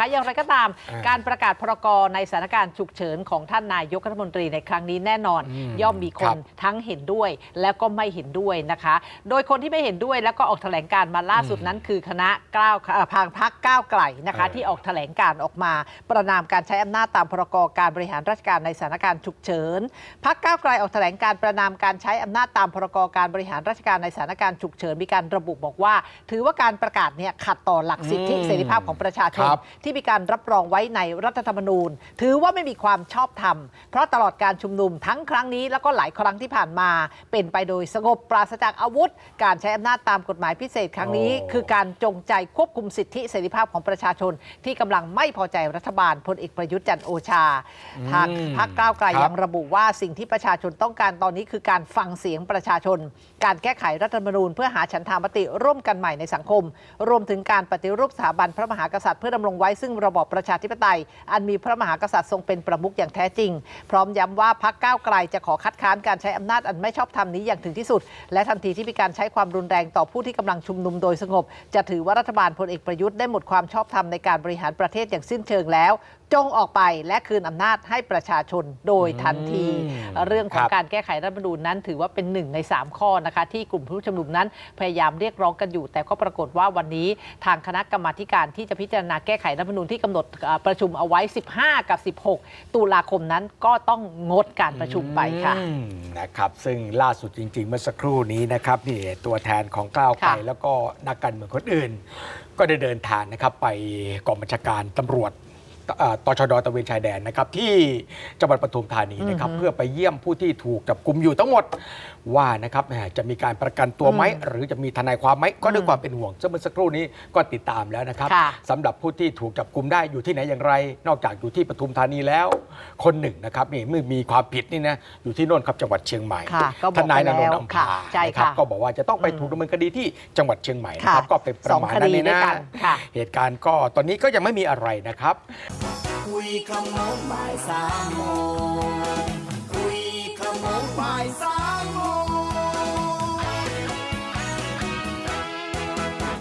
นะคะอย่างไรก็ตามอ่าการประกาศพรกในสถานการณ์ฉุกเฉินของท่านนายกรัฐมนตรีในครั้งนี้แน่นอน อืมย่อมมีคครันบทั้งเห็นด้วยแล้วก็ไม่เห็นด้วยนะคะ โดยคนที่ไม่เห็นด้วยแล้วก็ออกแถลงการมาล่าสุดนั้น คือคณะก้าวเอ่อพางพักก้าวไกลนะคะ เออ ที่ออกแถลงการออกมา ประนามการใช้อำนาจตามพรกการบริหารราชการในสถานการณ์ฉุกเฉิน พักก้าวไกลออกแถลงการประนามการใช้อำนาจตามพรกการบริหารราชการในสถานการณ์ฉุกเฉินมีการระบุบอกว่า ถือว่าการประกาศเนี่ยขัดต่อหลักสิทธิอืมเสรีภาพของประชาชน ครับ ที่มีการรับรองไว้ในรัฐธรรมนูญ ถือว่าไม่มีความชอบธรรม เพราะตลอดการชุมนุมทั้งครั้งนี้แล้วก็หลายครั้งที่ผ่านมา เป็นไปโดยสงบปราศจากอาวุธ การใช้อำนาจตามกฎหมายพิเศษครั้งนี้โอ้คือการจงใจควบคุมสิทธิเสรีภาพของประชาชน ที่กำลังไม่พอใจรัฐบาลพลเอกประยุทธ์จันทร์โอชาทางพรรคก้าวไกลครับยังระบุว่าสิ่งที่ประชาชนต้องการตอนนี้คือการฟังเสียงประชาชน การแก้ไขรัฐธรรมนูญ เพื่อหาฉันทามติร่วมกันใหม่ในสังคม รวมถึงการปฏิรูปสถาบันพระมหากษัตริย์เพื่อดำรงไว้ซึ่งระบอบประชาธิปไตย อันมีพระมหากษัตริย์ทรงเป็นประมุขอย่างแท้จริง พร้อมย้ำว่าพักก้าวไกลจะขอคัดค้านการใช้อำนาจอันไม่ชอบธรรมนี้อย่างถึงที่สุด และทันทีที่มีการใช้ความรุนแรงต่อผู้ที่กำลังชุมนุมโดยสงบ จะถือว่ารัฐบาลพลเอกประยุทธ์ได้หมดความชอบธรรมในการบริหารประเทศอย่างสิ้นเชิงแล้ว จงออกไปและคืนอำนาจให้ประชาชนโดยทันทีอืมเรื่องของครับการแก้ไขรัฐธรรมนูญนั้น ถือว่าเป็นหนึ่งใน 3 ข้อนะคะที่กลุ่มผู้ชุมนุมนั้นพยายามเรียกร้องกันอยู่ แต่ก็ปรากฏว่าวันนี้ทางคณะกรรมาธิการที่จะพิจารณาแก้ไขรัฐธรรมนูญที่กำหนดเอ่อประชุมเอาไว้ 15 กับ 16 ตุลาคมนั้นก็ต้องงดการประชุมไปค่ะอืมนะครับซึ่งล่าสุดจริง ๆ เมื่อสักครู่นี้นะครับนี่ตัวแทนของก้าวไกลค่ะแล้วก็นักการเมืองคนอื่น ก็ได้เดินทางนะครับไปกองบัญชาการตำรวจเอ่อ ตชดตระเวนชายแดนนะครับที่จังหวัดปทุมธานีนะครับอือฮึเพื่อไปเยี่ยมผู้ที่ถูกจับกลุ่มอยู่ทั้งหมดว่านะครับแหมจะมีการประกันตัวไหมอืมหรือจะมีทนายความไหมก็ด้วยอืมความเป็นห่วงซึ่งเมื่อสักครู่นี้ก็ติดตามแล้วนะครับค่ะสำหรับผู้ที่ถูกจับกลุ่มได้อยู่ที่ไหนอย่างไร นอกจากอยู่ที่ปทุมธานีแล้ว คนหนึ่งนะครับนี่เมื่อมีความผิดนี่นะอยู่ที่โน่นครับจังหวัดเชียงใหม่ค่ะก็บทอกนายไปนแล้วรงค์อัมพาค่ะใช่นะครับค่ะก็บอกว่าจะต้องไปอืมถูกดำเนินคดีที่จังหวัดเชียงใหม่นะค่ะครับก็เป็นประมาณสองคนั้นดีเลยด้วยนะกันค่ะเหตุการณ์ก็ตอนนี้ก็ยังไม่มีอะไรนะครับคุยคำโน้นบ่ายสามโมง